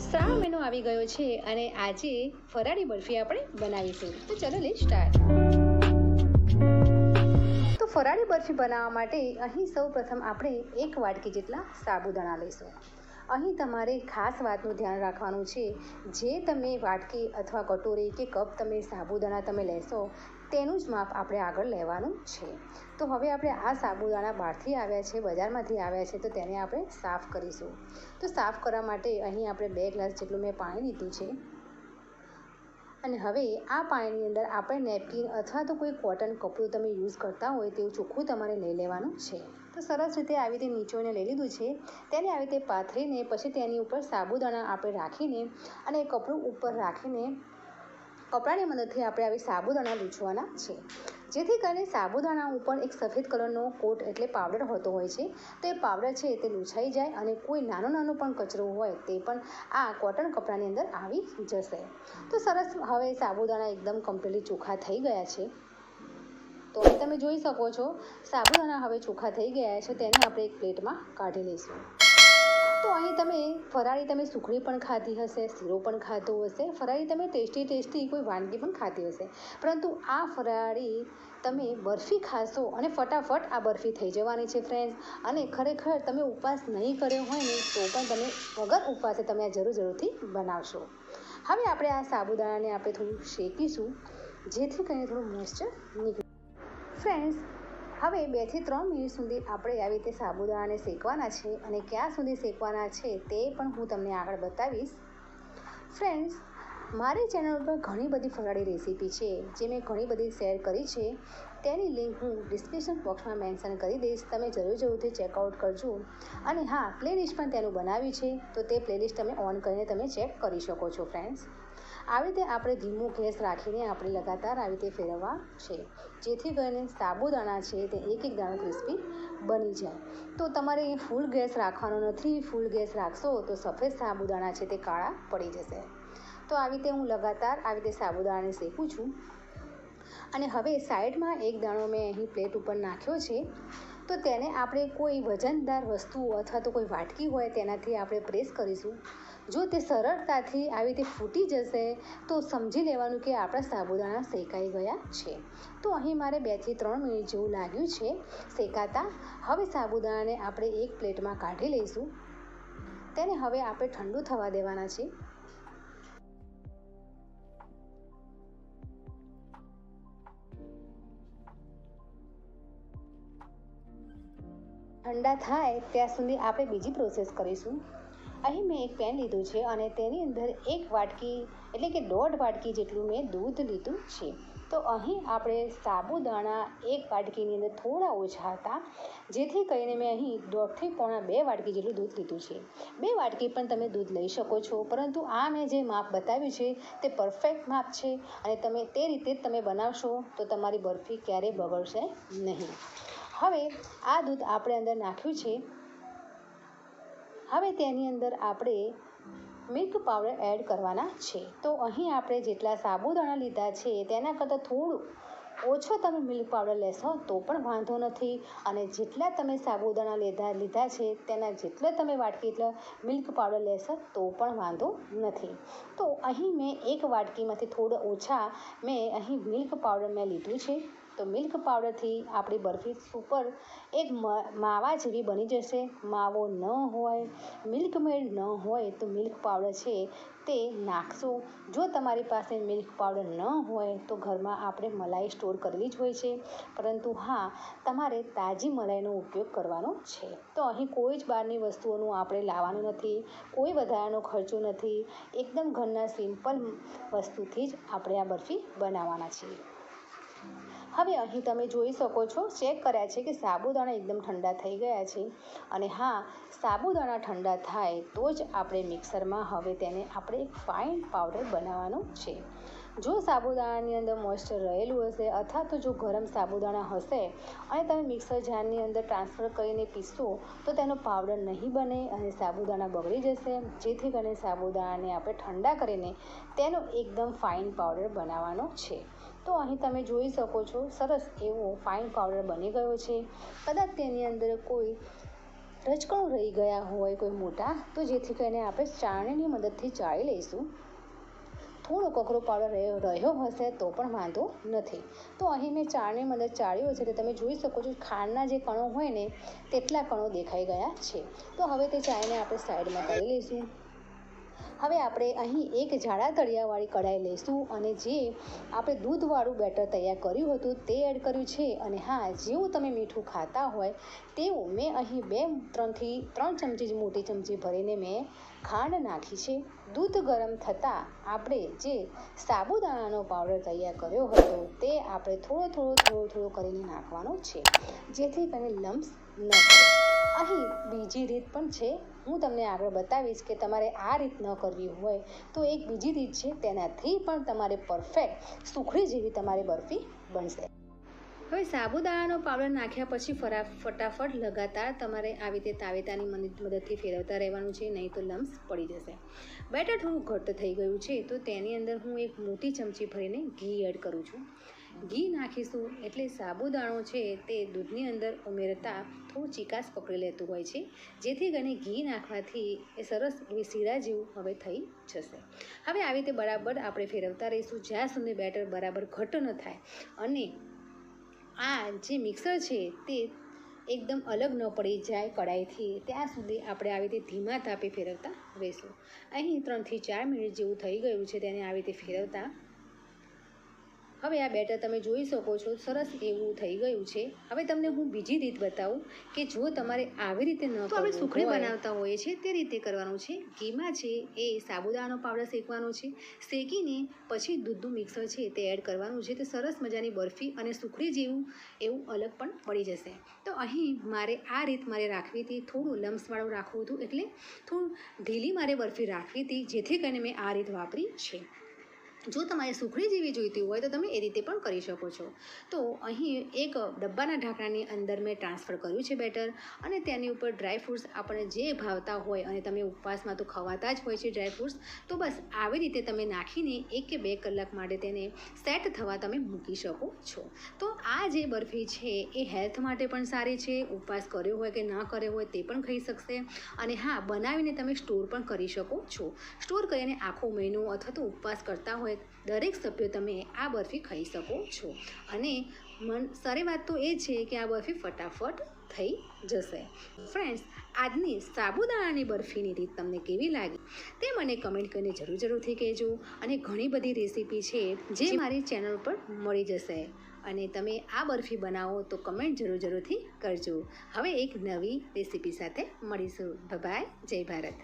શ્રાવણ મહિનો આવી ગયો છે અને આજે ફરાળી બરફી આપણે બનાવીશું. તો ચલો લે સ્ટાર્ટ તો ફરાળી બરફી બનાવવા માટે અહીં સૌ પ્રથમ આપણે એક વાટકી જેટલા સાબુદાણા લઈશું. અહીં તમારે ખાસ વાતનું ધ્યાન રાખવાનું છે, જે તમે વાટકી અથવા કટોરી કે કપ તમે સાબુદાણા તમે લેશો તેનું જ માપ આપણે આગળ લેવાનું છે. તો હવે આપણે આ સાબુદાણા બહારથી આવ્યા છે, બજારમાંથી આવ્યા છે, તો તેને આપણે સાફ કરીશું. તો સાફ કરવા માટે અહીં આપણે બે ગ્લાસ જેટલું મેં પાણી લીધું છે. અને હવે આ પાણીની અંદર આપણે નેપકિન અથવા તો કોઈ કોટન કપડું તમે યુઝ કરતા હોય તેવું ચોખ્ખું તમારે લઈ લેવાનું છે. તો સરસ રીતે આવી રીતે નીચોને લઈ લીધું છે. તેને આવી રીતે પાથરીને પછી તેની ઉપર સાબુદાણા આપણે રાખીને અને કપડું ઉપર રાખીને કપડાની મદદથી આપણે આવી સાબુદાણા લૂછવાના છે. જેથી કરીને સાબુદાણા ઉપર એક સફેદ કલરનો કોટ એટલે પાવડર હોતો હોય છે. તો એ પાવડર છે તે લૂછાઈ જાય અને કોઈ નાનો નાનો પણ કચરો હોય તે પણ આ કોટન કપડાની અંદર આવી જશે. તો સરસ હવે સાબુદાણા એકદમ કમ્પ્લીટલી ચોખ્ખા થઈ ગયા છે. તો તમે જોઈ શકો છો, સાબુદાણા હવે ચોખ્ખા થઈ ગયા છે, તેને આપણે એક પ્લેટમાં કાઢી લઈશું. તો અહીં તમે ફરાળી તમે સુખડી પણ ખાધી હશે, શીરો પણ ખાધો હશે, ફરાળી તમે ટેસ્ટી ટેસ્ટી કોઈ વાનગી પણ ખાધી હશે. પરંતુ આ ફરાળી તમે બરફી ખાશો અને ફટાફટ આ બરફી થઈ જવાની છે ફ્રેન્ડ્સ અને ખરેખર તમે ઉપવાસ નહીં કર્યો હોય ને, તો પણ તમે વગર ઉપવાસે તમે આ જરૂર જરૂરથી બનાવશો. હવે આપણે આ સાબુદાણાને આપણે થોડું શેકીશું, જેથી કરીને થોડું મોઇસ્ચર નીકળે. ફ્રેન્ડ્સ હવે બેથી ત્રણ મિનિટ સુધી આપણે આવી રીતે સાબુદાણાને શેકવાના છે અને ક્યાં સુધી શેકવાના છે તે પણ હું તમને આગળ બતાવીશ. ફ્રેન્ડ્સ મારી ચેનલ પર ઘણી બધી ફરાળી રેસીપી છે, જે મેં ઘણી બધી શેર કરી છે. તેની લિંક હું ડિસ્ક્રિપ્શન બોક્સમાં મેન્શન કરી દઈશ. તમે જરૂર જરૂરથી ચેકઆઉટ કરજો. અને હા પ્લેલિસ્ટ પણ તેનું બનાવ્યું છે, તો તે પ્લેલિસ્ટ તમે ઓન કરીને તમે ચેક કરી શકો છો ફ્રેન્ડ્સ આવી રીતે આપણે ધીમો ગેસ રાખીને આપણે લગાતાર આવી રીતે ફેરવવા છે. જેથી કરીને સાબુદાણા છે તે એક એક દાણો ક્રિસ્પી બની જાય. તો તમારે એ ફૂલ ગેસ રાખવાનો નથી. ફૂલ ગેસ રાખશો તો સફેદ સાબુદાણા છે તે કાળા પડી જશે. તો આવી રીતે હું લગાતાર આવી રીતે સાબુદાણાને શેકું છું. અને હવે સાઈડમાં એક દાણો મેં અહીં પ્લેટ ઉપર નાખ્યો છે. તો તેને આપણે કોઈ વજનદાર વસ્તુ અથવા તો કોઈ વાટકી હોય તેનાથી આપણે પ્રેસ કરીશું. જો તે સરળતાથી આવી રીતે ફૂટી જશે, તો સમજી લેવાનું કે આપણા સાબુદાણા શેકાઈ ગયા છે. તો અહીં મારે બેથી ત્રણ મિનિટ જેવું લાગ્યું છે શેકાતા. હવે સાબુદાણાને આપણે એક પ્લેટમાં કાઢી લઈશું. તેને હવે આપણે ઠંડુ થવા દેવાના છે. ઠંડા થાય ત્યાં સુધી આપણે બીજી પ્રોસેસ કરીશું. અહીં મેં એક પેન લીધું છે અને તેની અંદર એક વાટકી, એટલે કે દોઢ વાટકી જેટલું મેં દૂધ લીધું છે. તો અહીં આપણે સાબુદાણા એક વાટકીની અંદર થોડા ઓછા હતા, જેથી કરીને મેં અહીં દોઢથી પોણા બે વાટકી જેટલું દૂધ લીધું છે. બે વાટકી પણ તમે દૂધ લઈ શકો છો, પરંતુ આ મેં જે માપ બતાવ્યું છે તે પરફેક્ટ માપ છે અને તમે તે રીતે જ તમે બનાવશો તો તમારી બરફી ક્યારેય બગડશે નહીં. હવે આ દૂધ આપણે અંદર નાખ્યું છે. હવે તેની અંદર આપણે મિલ્ક પાવડર એડ કરવાના છે. તો અહીં આપણે જેટલા સાબુદાણા લીધા છે, તેના કરતાં થોડું ઓછો તમે મિલ્ક પાવડર લેશો તો પણ વાંધો નથી. અને જેટલા તમે સાબુદાણા લીધા લીધા છે, તેના જેટલા તમે વાટકી એટલા મિલ્ક પાવડર લેશો તો પણ વાંધો નથી. તો અહીં મેં એક વાટકીમાંથી થોડા ઓછા મેં અહીં મિલ્ક પાવડર મેં લીધું છે. તો મિલ્ક પાવડરથી આપણી બરફી સુપર એક માવા જેવી બની જશે. માવો ન હોય મિલ્ક મેડ ન હોય તો મિલ્ક પાવડર છે તે નાખશો. જો તમારી પાસે મિલ્ક પાવડર ન હોય તો ઘરમાં આપણે મલાઈ સ્ટોર કરવી જ હોય છે. પરંતુ હા, તમારે તાજી મલાઈનો ઉપયોગ કરવાનો છે. તો અહીં કોઈ જ બહારની વસ્તુઓનું આપણે લાવવાનું નથી, કોઈ વધારાનો ખર્ચો નથી. એકદમ ઘરના સિમ્પલ વસ્તુથી જ આપણે આ બરફી બનાવવાના છીએ. હવે અહીં તમે જોઈ શકો છો ચેક કર્યા છે કે સાબુદાણા એકદમ ઠંડા થઈ ગયા છે. અને હા, સાબુદાણા ઠંડા થાય તો જ આપણે મિક્સરમાં હવે તેને આપણે એક ફાઇન પાવડર બનાવવાનો છે. જો સાબુદાણાની અંદર મોઇસ્ચર રહેલું હશે અથવા તો જો ગરમ સાબુદાણા હશે અને તમે મિક્સર જારની અંદર ટ્રાન્સફર કરીને પીસશો તો તેનો પાવડર નહીં બને અને સાબુદાણા બગડી જશે. જેથી કરીને સાબુદાણાને આપણે ઠંડા કરીને તેનો એકદમ ફાઇન પાવડર બનાવવાનો છે. તો અહીં તમે જોઈ શકો છો, સરસ એવો ફાઇન પાવડર બની ગયો છે. કદાચ તેની અંદર કોઈ રચકણું રહી ગયા હોય, કોઈ મોટા, તો જેથી કરીને આપણે ચાળણીની મદદથી ચાળી લઈશું. થોડો કકરો પાવડર રહ્યો હશે તો પણ વાંધો નથી. તો અહીં મેં ચાળની મદદ ચાળ્યો છે, તો તમે જોઈ શકો છો ખાંડના જે કણો હોય ને, તેટલા કણો દેખાઈ ગયા છે. તો હવે તે ચાયને આપણે સાઈડમાં કરી લઈશું. હવે આપણે અહીં એક જાડા તળિયાવાળી કઢાઈ લઈશું અને જે આપણે દૂધવાળું બેટર તૈયાર કર્યું હતું તે એડ કર્યું છે. અને હા, જેવું તમે મીઠું ખાતા હોય તેવું મેં અહીં બે, ત્રણથી ત્રણ ચમચી મોટી ચમચી ભરીને મેં ખાંડ નાખી છે. દૂધ ગરમ થતાં આપણે જે સાબુદાણાનો પાવડર તૈયાર કર્યો હતો તે આપણે થોડો થોડો થોડો થોડો કરીને નાખવાનો છે, જેથી કરીને લમ્સ ન અહીં બીજી રીત પણ છે. હું તમને આગળ બતાવીશ કે તમારે આ રીત ન કરવી હોય તો એક બીજી રીત છે, તેનાથી પણ તમારે પરફેક્ટ સુખડી જેવી તમારી બરફી બનશે. હવે સાબુદાણાનો પાવડર નાખ્યા પછી ફરા, ફટાફટ લગાતાર તમારે આવી રીતે તાવેતાની મદદ- મદદથી ફેરવતા રહેવાનું છે, નહીં તો લમ્સ પડી જશે. બેટર થોડું ઘટ્ટ થઈ ગયું છે, તો તેની અંદર હું એક મોટી ચમચી ભરીને ઘી એડ કરું છું. ઘી નાખીશું એટલે સાબુદાણો છે તે દૂધની અંદર ઉમેરતા થોડું ચીકાશ પકડી લેતું હોય છે. જેથી કરીને ઘી નાખવાથી એ સરસ એવી શીરા જેવું હવે થઈ જશે. હવે આવી રીતે બરાબર આપણે ફેરવતા રહીશું. જ્યાં સુધી બેટર બરાબર ઘટ ન થાય. અને આ જે મિક્સર છે તે એકદમ અલગ ન પડી જાય કડાઈથી ત્યાં સુધી આપણે આવી રીતે ધીમા તાપે ફેરવતા રહીશું. અહીં ત્રણથી ચાર મિનિટ જેવું થઈ ગયું છે તેને આવી રીતે ફેરવતા હવે આ બેટર તમે જોઈ શકો છો સરસ એવું થઈ ગયું છે. હવે તમને હું બીજી રીત બતાવું કે જો તમારે આવી રીતે ન આપણે સુખડી બનાવતા હોઈએ છીએ તે રીતે કરવાનું છે. ઘીમાં છે એ સાબુદાનો પાવડર શેકવાનો છે. શેકીને પછી દૂધનું મિક્સર છે તે એડ કરવાનું છે. તે સરસ મજાની બરફી અને સુખડી જેવું એવું અલગ પણ પડી જશે. તો અહીં મારે આ રીત મારે રાખવી હતી. થોડું લમ્સવાળું રાખવું હતું એટલે થોડું ઢીલી મારે બરફી રાખવી હતી જેથી કરીને મેં આ રીત વાપરી છે. જો તમારે સુખડી જેવી જોઈતી હોય તો તમે એ રીતે પણ કરી શકો છો. તો અહીં એક ડબ્બાના ઢાંકણાની અંદર મેં ટ્રાન્સફર કર્યું છે બેટર અને તેની ઉપર ડ્રાય ફ્રૂટ્સ આપણે જે ભાવતા હોય અને તમે ઉપવાસમાં તો ખવાતા જ હોય છે ડ્રાય ફ્રૂટ્સ, તો બસ આવી રીતે તમે નાખીને એક કે બે કલાક માટે તેને સેટ થવા તમે મૂકી શકો છો. તો આ જે બરફી છે એ હેલ્થ માટે પણ સારી છે, ઉપવાસ કર્યો હોય કે ના કર્યો હોય તે પણ ખાઈ શકશે અને હા, બનાવીને તમે સ્ટોર પણ કરી શકો છો. સ્ટોર કરીને આખો મહિનો અથવા તો ઉપવાસ કરતા હોય, દરેક સભ્યો તમે આ બરફી ખાઈ શકો છો. અને મન, સારી વાત તો એ છે કે આ બરફી ફટાફટ થઈ જશે. ફ્રેન્ડ્સ આજની સાબુદાણાની બરફીની રીત તમને કેવી લાગી? તે મને કમેન્ટ કરીને જરૂર જરૂરથી કહેજો. અને ઘણી બધી રેસીપી છે જે મારી ચેનલ પર મળી જશે. અને તમે આ બરફી બનાવો તો કમેન્ટ જરૂર જરૂરથી કરજો. હવે એક નવી રેસીપી સાથે મળીશું. બાય જય ભારત.